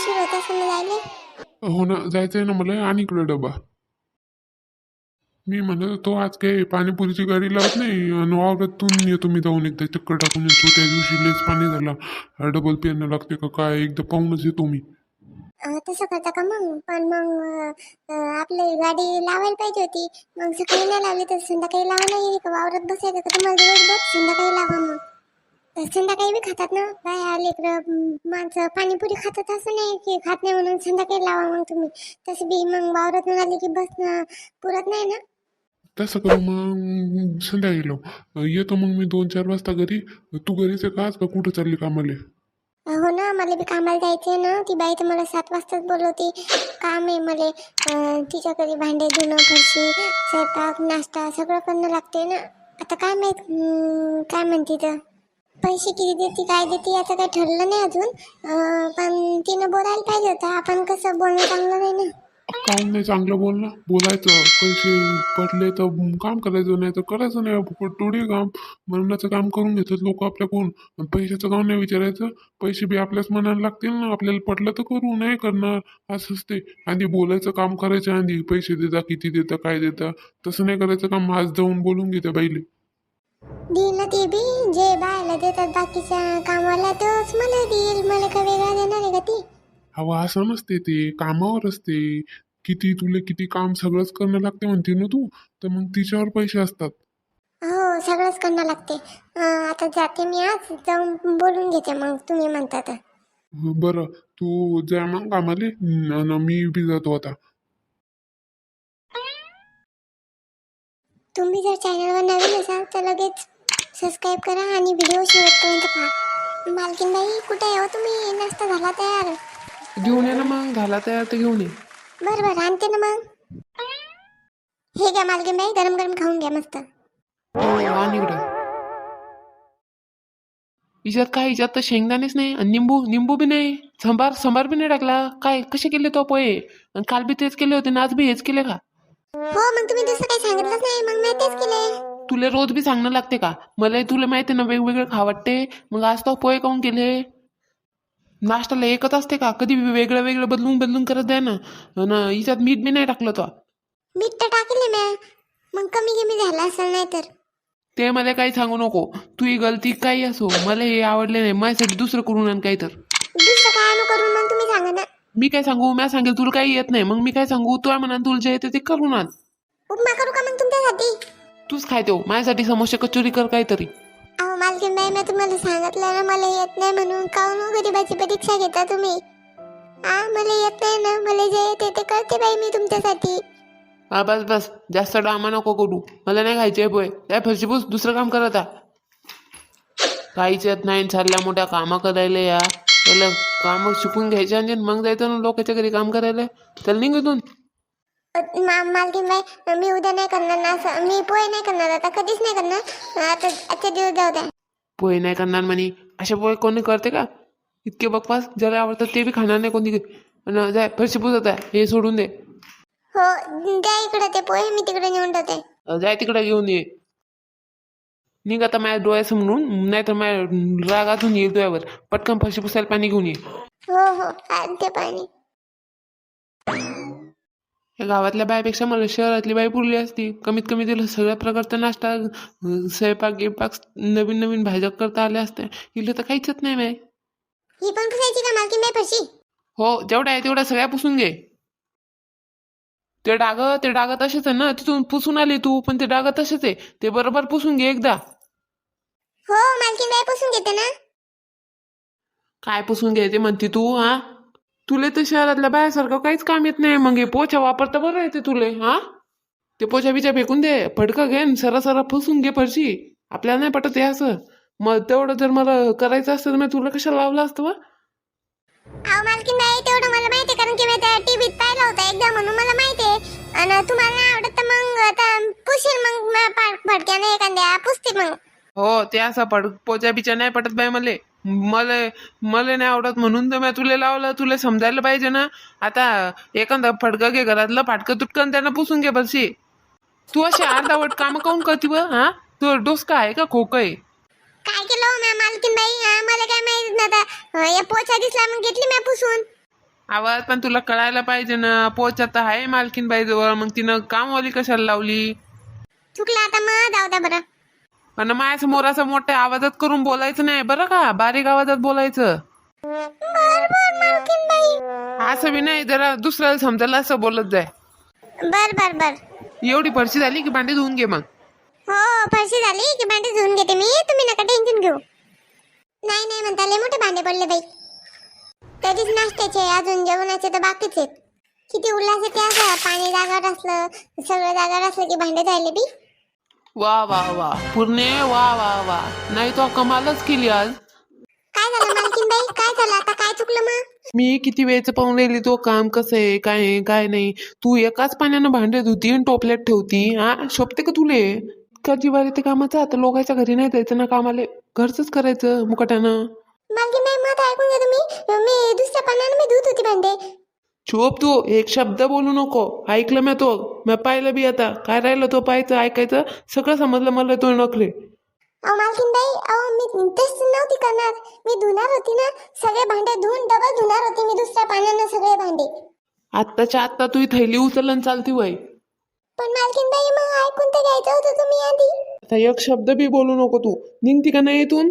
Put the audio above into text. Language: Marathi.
उशीर होत असं जायले? हो ना जायचंय ना मला आणि इकडे डबा. मी म्हणत होतो आज काही पाणीपुरीची गाडी लावत नाही आणि वावरातून येतो मी जाऊन एकदा चक्कर टाकून येतो. त्या दिवशी लेच पाणी झाला. डबल पेरणं लागते का काय एकदा पाहूनच येतो मी. अं, तसं करता का मग? पण मग अं, आपली गाडी लावायला पाहिजे होती. मग सकाळी नाही लावली तर संध्याकाळी लावा नाही का? वावरात बसायचं का? तुम्हाला दिवसभर संध्याकाळी लावा मग. संध्याकाळी बी खातात ना? बाया लेकरं माणसं पाणीपुरी खातात असं नाही की खात नाही म्हणून संध्याकाळी लावा मग तुम्ही. तसं बी मग वावरातून आली की बसणं पुरत नाही ना? तसं करू मग संध्याकाळी लावू. येतो मग मी दोन चार वाजता घरी. तू घरीच आहे का? आज का कुठं चालली कामाले? हो ना मला बी कामाला जायचंय ना. ती बाई तर मला सात वाजताच बोलवती. काम आहे मला. अं, तिच्या घरी भांडे धुणं फरशी स्वयंपाक नाश्ता सगळं करणं लागते ना. आता काय माहीत काय म्हणते तर? पैसे किती देते काय देते याचं काही ठरलं नाही अजून. पण तिनं बोलायला पाहिजे होतं. आपण कसं बोलणं चांगलं नाही ना. काय नाही चांगलं बोल ना बोलायचं. पैसे पडले तर काम करायचं नाही तर करायचं नाही. फुकट थोडी काम मरणाचं काम करून घेतात लोक आपल्याकडून. पैशाचं काम नाही विचारायचं. पैसे बी आपल्याच मनाला लागतील ना. आपल्याला पटलं तर करू नाही करणार. असंच ते आधी बोलायचं काम करायचं आधी पैसे देता किती देता काय देता. तसं नाही करायचं काम. आज जाऊन बोलून घेते बाईले. देईल ती बी जे बायला देतात बाकीच्या कामाला तेच मला देईल. मला काय वेगळा देणार आहे का ती? हवं असं नसते ते. कामावर असते. किती तुला किती काम सगळंच करणं लागते म्हणते ना तू? तर मग तिच्यावर पैसे असतात. हो सगळंच करणं लागते. अं, आता जाते मी आज. जाऊन बोलून घेते मग. तुम्ही म्हणता तर. बरं. तू जा मग कामाले. न- न मी बी जातो आता. तुम्ही जर चॅनलवर नवीन असाल तर लगेच सबस्क्राईब करा आणि व्हिडिओ शेवटपर्यंत पहा. मालकीनबाई कुठे आहे हो तुम्ही? नाश्ता झाला तयार? घेऊन ये ना मग झाला तयार तर घेऊन ये. बरं बरं आणते ना मग. हे घ्या मालकीनबाई गरम गरम खाऊन घ्या मस्त. हो, आण इकडं. हिच्यात काय हिच्यात तर शेंगदाणेच नाही आणि निंबू निंबू बी नाही. संभार संभार बी नाही टाकला. काय कसे केले तो पोहे? आणि काल बी तेच केले होते ना आज बी हेच केले का? हो मग तुम्ही दुसरं काही सांगितलंच नाही. मग मी तेच केले तुला रोज बी सांगणं लागते का? मला तुला माहिती ना वेगवेगळं खा वाटते. मग आज तो पोहे काऊन केले? नाश्त्याला एकच असते का? कधी बी वेगळं वेगळं बदलून बदलून करत जाय ना. हिच्यात मीठ बी नाही टाकलं तो. मीठ तर टाकले मी. मग कमी कमी झालं असेल नाही तर ते मला काही सांगू नको. तू ही गलती काही असो. मला हे आवडले नाही. माझ्यासाठी दुसरं करून आण काही तर दुसरं काय आणू करून? मग तुम्ही सांगा ना. मी काय सांगू? मी सांगेल तुला काही येत नाही. मग मी काय सांगू? तू म्हणा तुला जे येते ते करून आण उपमा करू का मग तुमच्यासाठी? तूच खाय देऊ माझ्यासाठी समोसे कचोरी कर काहीतरी. अहो मालकीनबाई मी तुम्हाला सांगितलं ना मला येत नाही म्हणून. काऊन गरीबाची परीक्षा घेता तुम्ही? हा मला येत नाही ना मला जे येते ते करते बाई मी तुमच्यासाठी. हा बस बस. जास्त डामा नको करू. मला नाही खायचे पोय काय फरशी पुस दुसरं काम करत आ काहीच येत नाही चालल्या मोठ्या कामं करायला या त्याला कामं शिकून घ्यायचे आणि मग जायचं ना लोकांच्या घरी काम करायला. त्याला निघून अ, मा मी उद्या नाही करणार ना असं. मी पोहे नाही करणार आता. कधीच नाही करणार. आता आजच्या दिवस जाऊ द्या. पोहे नाही करणार म्हणे. अशा पोहे कोणी करते का? इतके बकवास. ज्याला आवडतात ते बी खाणार नाही कोणी. आणि जाय फरशी पुसत आहे. हे सोडून दे. हो द्या इकडे ते पोहे. मी तिकडे नेऊन ठेवते. जाय तिकडे घेऊन ये. निघ आता माझ्या डोळ्यासमोरून नाही तर माझ्या रागातून येईल तुझ्यावर पटकन फरशी पुसायला पाणी घेऊन ये. हो हो आणते पाणी. या गावातल्या बायपेक्षा मला शहरातली बाई पुरली असती. कमीत कमी तिला सगळ्या प्रकारचा नाश्ता स्वयंपाक गिपाक नवीन नवीन भाज्या करता आल्या असत्या. हिला तर काहीच नाही बाई. ही पण पुसायची का मालकीनबाई फरशी? हो जेवढ्या आहे तेवढ्या सगळ्या पुसून घे. ते डाग ते डाग तसेच आहे ना? तिथून पुसून आली तू पण ते डाग तसेच आहे. ते बरोबर पुसून घे एकदा. हो मालकीनबाई पुसून घेते ना. काय पुसून घ्यायचे म्हणते तू हा? तुले तर शहरातल्या बायासारखं काहीच काम येत नाही. मग हे पोछा वापरता बरं येते तुले हा? ते पोछा बिछा फेकून दे. फडकं घे न सरा सरा पुसून घे फरशी. आपल्याला नाही पटत हे असं. मग तेवढं जर मला करायचं असतं तर मी तुला कशाला लावलं असतं बा अहो तेवढं मला माहिती आहे. कारण की मी त्या टीव्हीत पाहिलं होतं एकदा म्हणून. मला माहिती आहे. आणि तुम्हाला नाही आवडत तर मग आता पुशील मग म- पाड- फडक्याने एखाद्या पुसते मग. हो ते असं पड पोचा बिचा नाही पटत बाई मले. मला मला नाही आवडत म्हणून तर मी तुला लावलं तुला समजायला पाहिजे ना. आता एखादा फडकं घे घरातलं फाटकं तुटकन त्यांना पुसून घे बरशी. तू अशी अर्धावट कामं काऊन करते ब हा? तू डोसका आहे का खोकं आहे? काय केलं हो मॅम हा, मला काय माहीत नव्हतं. अं, या पोछा दिसला मग घेतली मी पुसून. आवाज पण तुला कळायला पाहिजे ना. पोच आता आहे मालकीनबाई जवळ. मग तिनं कामवाली कशाला लावली? चुकलं आता मग. जाऊ द्या बरं. आणि माझ्यासमोर असं मोठ्या आवाजात करून बोलायचं नाही. बरं का? बारीक आवाजात बोलायचं. बर बर मालकीनबाई. असं बी नाही. जरा दुसऱ्याला समजायला असं बोलत जाय. बर बर बर. एवढी फरशी झाली की भांडी धुवून घे मग. हो फरशी झाली की भांडे धुवून घेते मी. तुम्ही नका टेन्शन घेऊ. नाही नाही म्हणता. लय मोठे भांडे पडले बाई. कधीच नाश्त्याचे अजून जेवणाचे तर बाकीच आहेत. किती उल्हास येते असं पाणी जागावर असलं सगळं जागावर असलं की भांडे राहिले बी. वा वा वा. पूर्णे वा वा वा. नाही तो कमालच केली आज. काय झालं मालकीनबाई काय झालं? आता काय चुकलं मग? मी किती वेळचं पाहून राहिली तो काम कसं आहे काय आहे काय नाही. तू एकाच पाण्यानं भांडे धुती आणि टोपल्यात ठेवती हा? शोभते का तुले? का जीवार येते कामाचं आता लोकांच्या घरी नाही जायचं ना कामाले घरचंच करायचं मुकाट्यानं. मालकीनबाई मत ऐकून घ्या तुम्ही. मी दुसऱ्या पाण्यानं मी धुत होती भांडे. चोप तू एक शब्द बोलू नको. ऐकलं मी तो. मी पाहिलं बी आता. काय राहिलं तो पाहायचं ऐकायचं? सगळं समजलं मला तो नखरे अहो मालकीनबाई अहो मी तेच नव्हती करणार. मी धुणार होती ना सगळे भांडे धुवून डबल धुणार होती मी दुसऱ्या पाण्यानं सगळे भांडे. आत्ताच्या आत्ता तू ही थैली उचलून चालती वय. पण मालकीनबाई मग ऐकून तर घ्यायचं होतं तुम्ही आधी. आता एक शब्द बी बोलू नको तू. निघती का नाही इथून?